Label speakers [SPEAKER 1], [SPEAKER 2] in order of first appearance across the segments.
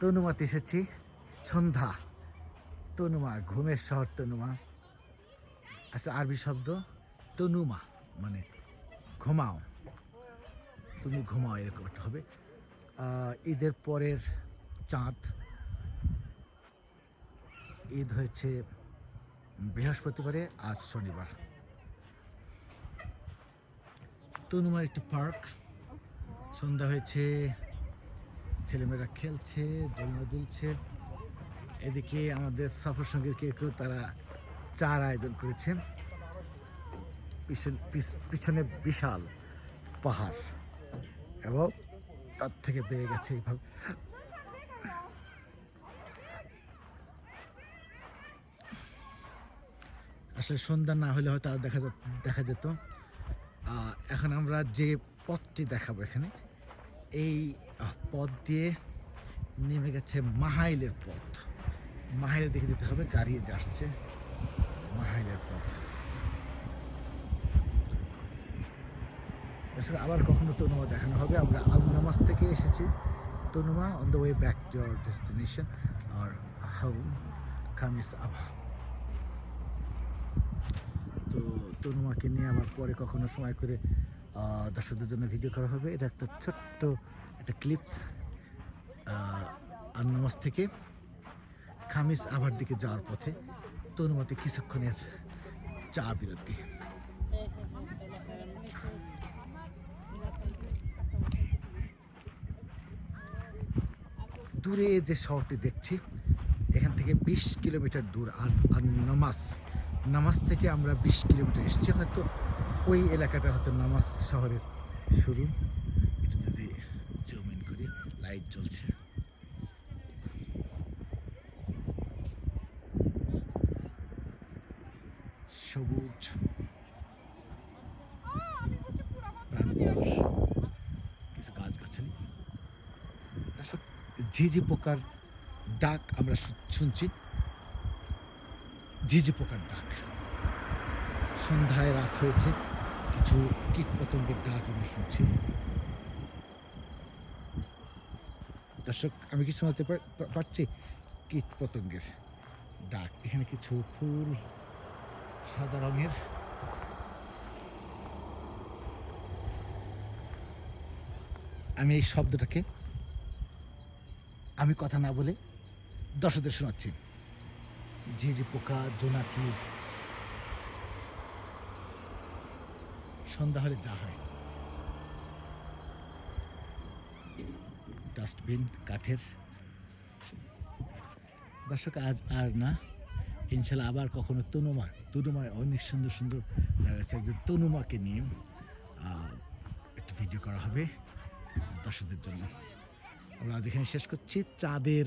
[SPEAKER 1] তনুমাতে এসেছি। সন্ধ্যা। তনুমা, ঘুমের শহর তনুমা। আসলে আরবি শব্দ তনুমা মানে ঘুমাও। তুমি ঘুমাও, এরকম একটা হবে। ঈদের পরের চাঁদ। ঈদ হয়েছে বৃহস্পতিবারে, আজ শনিবার। তনুমার একটি পার্ক। সন্ধ্যা হয়েছে ছেলেমেয়েরা খেলছে, দোলনা দুলছে। এদিকে আমাদের সফর সঙ্গীর কেউ কেউ তারা চার আয়োজন করেছে। পিছন- বিশাল পাহাড়। এবং তার থেকে বেয়ে গেছে এইভাবে। আসলে সন্ধ্যা না হলে হয়তো আর দেখা যা- দেখা যেত। এখন আমরা যে পথটি দেখাবো এখানে, এই পথ দিয়ে নেমে গেছে মাহাইলের পথ। মাহাইলের দিকে যেতে হবে, গাড়ি যাচ্ছে মাহাইলের পথ। এছাড়া আবার কখনো তনুমা দেখানো হবে। আমরা আল নামাজ থেকে এসেছি। Tanuma on the way back to our destination R home Khamis Abha. তো তনুমাকে নিয়ে আবার পরে কখনো সময় করে দর্শকদের জন্য ভিডিও করা হবে। এটা একটা ছোট্ট একটা ক্লিপস আন্নামাজ থেকে খামিস আবার দিকে যাওয়ার পথে তনুমাতে কিছুক্ষণের চা বিরতি। দূরে যে শহরটি দেখছি, এখান থেকে বিশ কিলোমিটার দূর আর আর নামাজ। নামাজ থেকে আমরা বিশ কিলোমিটার এসেছি। হয়তো ওই এলাকাটা হয়তো নামাজ শহরের শুরু। এটা যদি জমিন করি লাইট জ্বলছে। সবুজ প্রান্তর, কিছু গাছগাছালি। দর্শক ঝিঝি পোকার ডাক আমরা শুনছি। ঝিঝি পোকার ডাক। সন্ধ্যায় রাত হয়েছে। কিছু কীট পতঙ্গের ডাক আমি শুনছি। দর্শক, আমি কি শোনাতে পারছি? কীট পতঙ্গের ডাক। এখানে কিছু ফুল, সাদা রঙের। আমি এই শব্দটাকে আমি কথা না বলে দর্শকদের শোনাচ্ছি। যে যে পোকা, জোনাকি সন্ধ্যা হলে যা হয়। ডাস্টবিন কাঠের। দর্শক, আজ আর না। ইনশাল্লাহ আবার কখনো তনুমার তনুমায় অনেক সুন্দর সুন্দর আছে একজন তনুমাকে নিয়ে একটা ভিডিও করা হবে দর্শকদের জন্য। আমরা আজ এখানে শেষ করছি। চাঁদের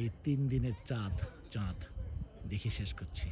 [SPEAKER 1] এই তিন দিনের চাঁদ চাঁদ দেখে শেষ করছি।